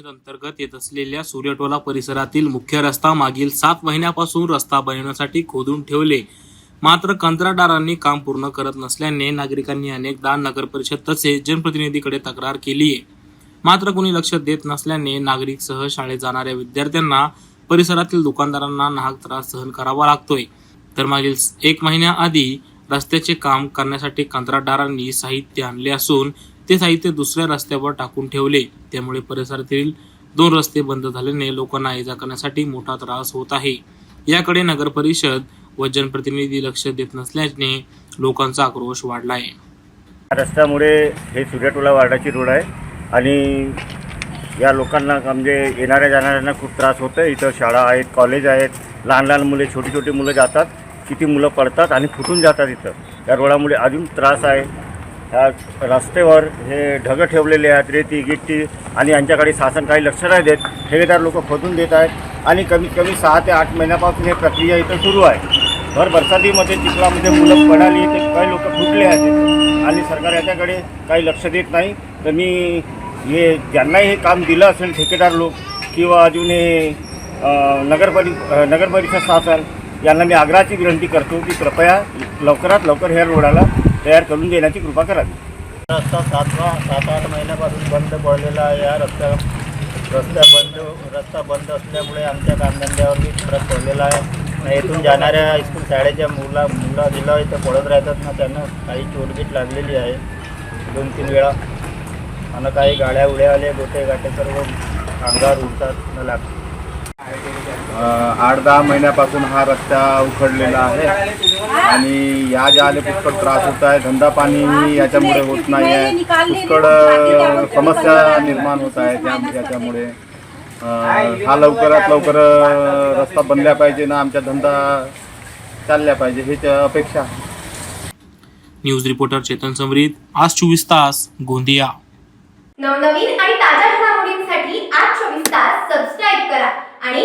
परिषद अंतर्गत येत असलेल्या सूर्यटोला परिसरातील मुख्य रस्ता मागील सात महिन्यापासून रस्ता बनवण्यासाठी खोदून ठेवले. मात्र कंत्राटदारांनी काम पूर्ण करत नसल्याने नागरिकांनी अनेकदा नगर परिषद तसेच जनप्रतिनिधीकडे तक्रार केली आहे. मात्र कोणी लक्ष देत नसल्याने नागरिक सह शाळेत जाणाऱ्या विद्यार्थ्यांना परिसरातील दुकानदारांना नाहक त्रास सहन करावा लागतोय. तर मागील एक महिन्याआधी रस्त्याचे काम करण्यासाठी कंत्राटदारांनी साहित्य आणले असून ते साहित्य दुसऱ्या रस्त्यावर टाकून ठेवले. त्यामुळे परिसरातील दोन रस्ते बंद झाल्याने लोकांना ये जा करण्यासाठी मोठा त्रास होत आहे. याकडे नगर परिषद व जनप्रतिनिधी लक्ष देत नसल्याने लोकांचा आक्रोश वाढला आहे रस्त्यामुळे हे सूर्यटोला वार्डाची रोड आहे आणि या लोकांना म्हणजे येणाऱ्या जाणाऱ्यांना खूप त्रास होतो आहे इथं शाळा आहेत कॉलेज आहेत. लहान लहान मुले छोटी छोटी मुलं जातात. किती मुलं पडतात आणि फुटून जातात इथं. या रोडामुळे अजून त्रास आहे. ह्या रस्त्यावर हे ढगं ठेवलेले आहेत रेती गिट्टी आणि यांच्याकडे शासन काही लक्ष नाही देत. ठेकेदार लोक खोदून देत आहेत आणि कमीत कमी सहा ते आठ महिन्यापासून ही प्रक्रिया इथं सुरू आहे. भर बरसातीमध्ये चिखलामध्ये मुलं पडाली ते काही लोक फुटले आहेत आणि सरकार याच्याकडे काही लक्ष देत नाही. तर मी हे ज्यांनाही हे काम दिलं असेल ठेकेदार लोक किंवा अजून हे नगरपरि नगरपरिषद शासन यांना मी आग्रहाची विनंती करतो की कृपया लवकरात लवकर ह्या रोडाला तयार करून देण्याची कृपा करावी रस्ता सातवा सात आठ महिन्यापासून बंद पडलेला आहे. या रस्त्या रस्ता बंद रस्ता बंद असल्यामुळे आमच्या कामधंद्यावरती फरक पडलेला आहे. आणि इथून जाणाऱ्या स्कूल शाळेच्या मुला मुला दिला इथं पडत राहतात ना त्यांना काही चोरगीट लागलेली आहे. दोन तीन वेळा. आणि काही गाड्या उड्या आल्या गोटे गाटे सर्व अंगावर उडतात न लागतात आठ दहा महिन्यापासून हा रस्ता उखडलेला आहे. आणि या ज्या आले पुष्कळ त्रास होत आहे धंदा पाणी याच्यामुळे होत नाही आहे पुष्कळ समस्या निर्माण होत आहे त्या याच्यामुळे हा लवकरात लवकर रस्ता बनल्या पाहिजे ना आमचा धंदा चालल्या पाहिजे हीच अपेक्षा आहे. न्यूज रिपोर्टर चेतन समरीत आज चोवीस तास गोंदिया. नवनवीन आणि ताज्या घडामोडींसाठी आज चोवीस तास सबस्क्राईब करा आणि